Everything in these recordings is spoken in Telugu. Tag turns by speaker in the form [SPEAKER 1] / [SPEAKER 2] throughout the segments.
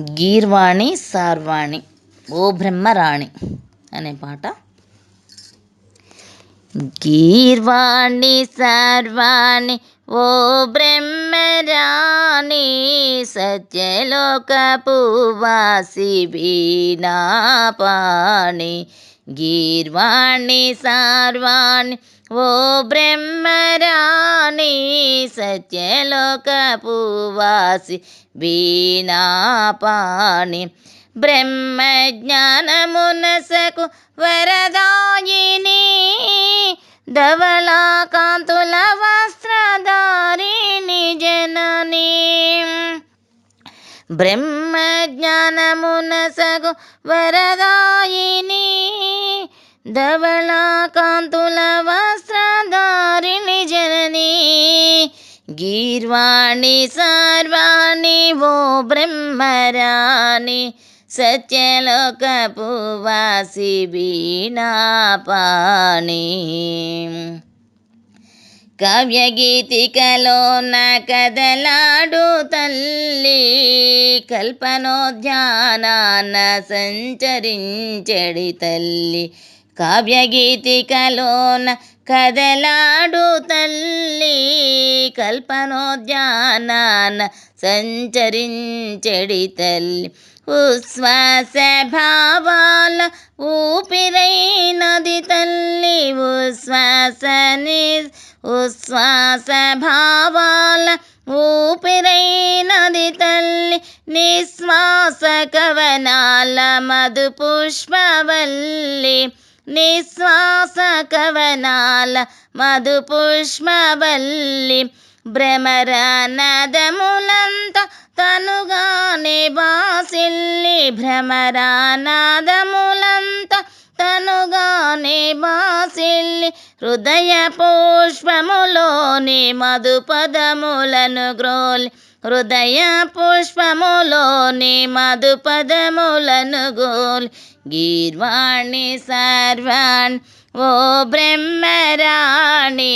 [SPEAKER 1] గీర్వాణి సార్వాణి ఓ బ్రహ్మరాణి అనే పాట. గీర్వాణి సర్వాణి ఓ బ్రహ్మరాణి సత్యలోకపువాసి వీణాపాణి. గీర్వాణి సర్వాణి ఓ బ్రహ్మరాణి సత్యలోకపువాసి వాసి వీణాపాణి బ్రహ్మజ్ఞానమునసకు వరదాయిని ధవళాకాంతుల వస్త్రధారిణి జనని. బ్రహ్మజ్ఞానమునసగు వరదాయిని ధవళాకాంతుల వస్త్రధారిణి జనని గీర్వాణి సర్వాణి ఓ బ్రహ్మరాణి సత్యలోకపు వాసి వీణాపాణి కావ్యగీతికలోన కదలాడు తల్లి కల్పనోధ్యానాన సంచరించడి తల్లి కావ్యగీతికలోన కదలాడు తల్లి కల్పనోద్యానాన సంచరించడి తల్లి. ఉశ్వాస భావాల ఊపిరైనది తల్లి ఉశ్వాస ని ఉశ్వాస భావాల ఊపిరైనది తల్లి నిశ్వాస కవనాల మధు పుష్పవల్లి నిశ్వాస కవనాల మధు పుష్పవల్లి భ్రమరానాదములంత తనుగానే బాసిల్లి భ్రమరానాదములంత తనుగానే బాసిల్లి హృదయ పుష్పములోని మధు పదములను గ్రోలి హృదయ పుష్పములోని మధు పదములను గోలి గీర్వాణి సర్వాణి ఓ బ్రహ్మరాణి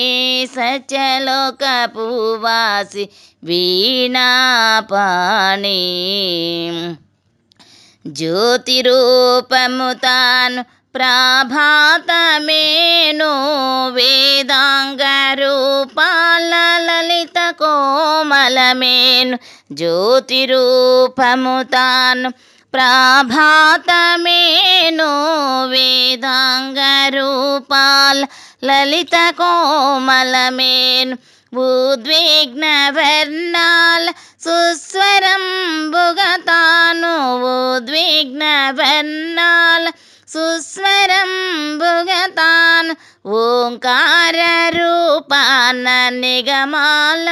[SPEAKER 1] సత్యలోకపు వాసి వీణాపాణి జ్యోతి రూపము తాను ప్రాభాతమేను వేదాంగ రూపాల లలిత కోమలమేను జ్యోతి తాను ప్రాభాతమేను వేదాంగరూపాల్ లలిత కోమలమేన్ ఉద్విగ్నవర్ణాల్ సుస్వరంబుగతాను ఉద్విగ్నవర్ణాల్ వర్ణాల సుస్వరంబుగతాను ఓంకార రూపాన నిగమాలమేను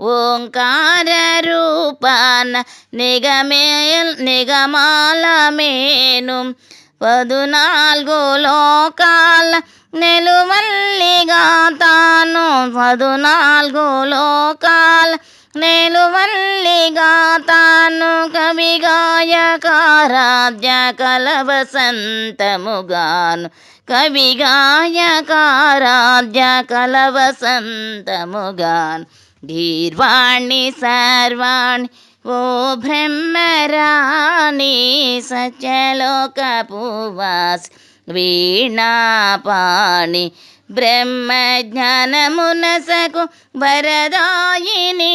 [SPEAKER 1] ఓంకార రూపాన నిగమే నిగమాల మేను పదునాలుగు లోకాల నెలువల్లిగా తాను. పదునాలుగు లోకాల నెలువల్లిగా తాను. కవిగాయకారాధ్య కలవసంతముగాను. కవిగాయకారాధ్య కలవసంతముగాను. गीर्वाणि सर्वाणि ఓ బ్రహ్మరాణి సత్యలోకపు వాసి వీణాపాణి బ్రహ్మజ్ఞానమునసకు వరదాయిని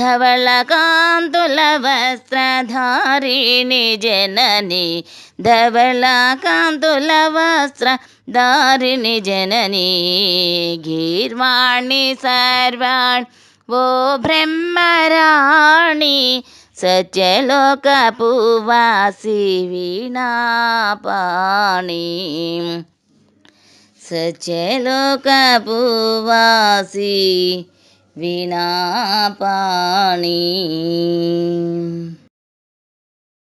[SPEAKER 1] ధవళకాంతుల వస్త్రధారిణి జనని ధవళకాంతుల వస్త్రధారిణి జనని గీర్వాణి సర్వాణి ఓ బ్రహ్మరాణి సత్యలోకపు వాసి వీణాపాణి సత్యలోకపు వాసి వీణాపాణి